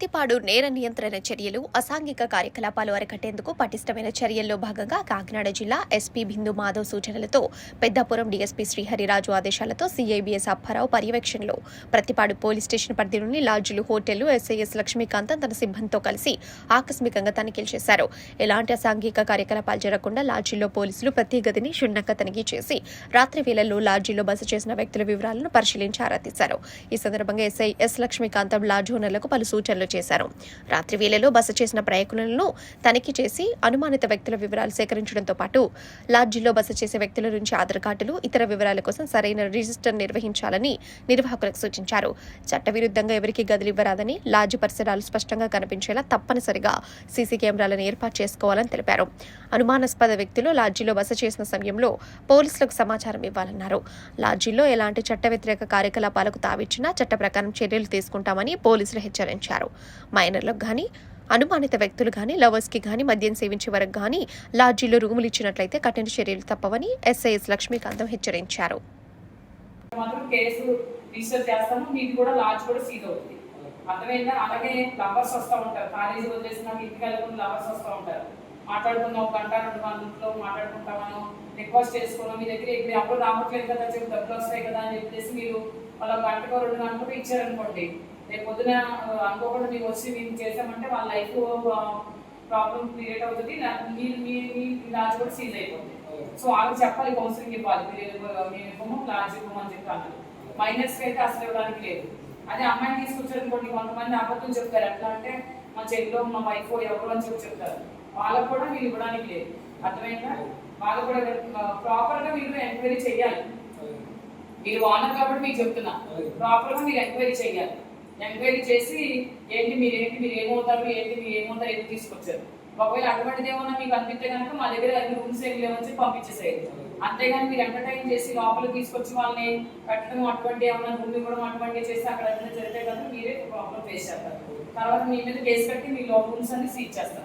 ప్రతిపాడు నేర నియంత్రణ చర్యలు అసాంఘిక కార్యకలాపాలు అరికట్టేందుకు పటిష్టమైన చర్యల్లో భాగంగా కాకినాడ జిల్లా ఎస్పీ బిందు మాధవ్ సూచనలతో పెద్దాపురం డీఎస్పీ శ్రీహరిరాజు ఆదేశాలతో సీఐబీఎస్ అప్పారావు పర్యవేక్షణలో ప్రతిపాడు పోలీస్ స్టేషన్ పరిధిలోని లాడ్జీలు హోటళ్ళు ఎస్ఐఎస్ లక్ష్మీకాంతం తన సిబ్బందితో కలిసి ఆకస్మికంగా తనిఖీలు చేశారు. ఎలాంటి అసాంఘిక కార్యకలాపాలు జరగకుండా లాడ్జీల్లో పోలీసులు ప్రతి గదిని క్షుణ్ణంగా తనిఖీ చేసి రాత్రి వేళల్లో లాడ్జీలో బస చేసిన వ్యక్తుల వివరాలను పరిశీలించి ఆరా తీశారు. ఈ సందర్భంగా ఎస్ఐ ఎస్ లక్ష్మీకాంతం లాడ్జ్ ఓనర్లకు పలు సూచనలు చేశారు. రాత్రి వేళలో బస చేసిన ప్రయాణికులను తనిఖీ చేసి అనుమానిత వ్యక్తుల వివరాలు సేకరించడంతో పాటు లాడ్జీలో బస చేసే వ్యక్తుల నుంచి ఆధార్ కార్డులు ఇతర వివరాల కోసం సరైన రిజిస్టర్ నిర్వహించాలని నిర్వాహకులకు సూచించారు. చట్టవిరుద్ధంగా ఎవరికి గదులు ఇవ్వరాదని లాడ్జి పరిసరాలు స్పష్టంగా కనిపించేలా తప్పనిసరిగా సీసీ కెమెరాలను ఏర్పాటు చేసుకోవాలని తెలిపారు. అనుమానాస్పద వ్యక్తులు లాడ్జీలో బస చేసిన సమయంలో పోలీసులకు సమాచారం ఇవ్వాలన్నారు. లాడ్జీలో ఎలాంటి చట్ట వ్యతిరేక కార్యకలాపాలకు తావిచ్చినా చట్ట ప్రకారం చర్యలు తీసుకుంటామని పోలీసులు హెచ్చరించారు. మైనర్లకు కానీ అనుమానిత వ్యక్తులు కానీ లవర్స్కి కానీ మద్యం సేవించే వరకు కానీ లాడ్జీలో రూములు ఇచ్చినట్లయితే కఠిన చర్యలు తప్పవని ఎస్ఐఎస్ లక్ష్మీకాంతం హెచ్చరించారు. మాత్రం కేసు రిజిస్టర్ చేస్తాము మీకు కూడా లాడ్జ్ కూడా సీజ్ అవుతుంది. అర్థమైందా? అలాగే లవర్స్ వస్తూ ఉంటారు. కాలేజీ వదిలేసిన ఇంటికి వెళ్ళకుండా లవర్స్ వస్తూ ఉంటారు. మాట్లాడుకుందాం ఒక గంట రెండు గంటలో మాట్లాడుకుంటామను రిక్వెస్ట్ చేసుకున్నాం మీ దగ్గర ఇప్పుడు ఎప్పుడు రావట్లేదు కదా చెప్పి డబ్బులు వస్తాయి కదా అని చెప్పేసి మీరు వాళ్ళ గంటకు రెండు గంటలకు ఇచ్చారనుకోండి రేపు పొద్దున అనుకోకుండా మీకు వచ్చి మేము చేసామంటే వాళ్ళ లైఫ్ ప్రాబ్లం క్రియేట్ అవుతుంది. మీ మీ మీ లాడ్జ్ కూడా సీజ్ అయిపోతుంది సో వాళ్ళకి చెప్పాలి కౌన్సిలింగ్ ఇవ్వాలి. మీరు మీ ఇవ్వము లాడ్జ్ ఇవ్వము అని చెప్పి అన్నారు. మైనర్స్కి అయితే అసలు ఇవ్వడానికి లేదు. అదే అమ్మాయిని తీసుకొచ్చారనుకోండి కొంతమంది అబద్ధం చెప్తారు. ఎట్లా అంటే మా చెల్లిలో మా వైఫ్ ఎవరు అని చెప్పి చెప్తారు. వాళ్ళకు కూడా మీరు ఇవ్వడానికి లేదు. అర్థమైందా? వాళ్ళు కూడా ప్రాపర్గా మీరు ఎంక్వైరీ చేయాలి. మీరు ఓనర్ కాబట్టి మీకు చెప్తున్నా. ప్రాపర్గా మీరు ఎంక్వైరీ చేయాలి. ఎంక్వైరీ చేసి ఏంటి మీరు ఏంటి మీరు ఏమవుతారు ఏంటి మీరు ఏమవుతారు ఎందుకు తీసుకొచ్చారు. ఒకవేళ అటువంటిది ఏమన్నా మీకు అనిపిస్తే కనుక మా దగ్గర అన్ని రూమ్స్ ఏమి లేవని చెప్పి పంపించేసేయండి. అంతేగాని మీరు ఎంటర్టైన్ చేసి లోపలికి తీసుకొచ్చి వాళ్ళని కట్టడం అటువంటి ఏమన్నా రూమ్ ఇవ్వడం అటువంటి చేసి అక్కడ ఏమైనా జరిగితే కనుక మీరే ప్రాబ్లం ఫేస్ చేస్తారు. తర్వాత మీ మీద కేసు కట్టి మీ లో రూమ్స్ అన్ని సీజ్ చేస్తారు.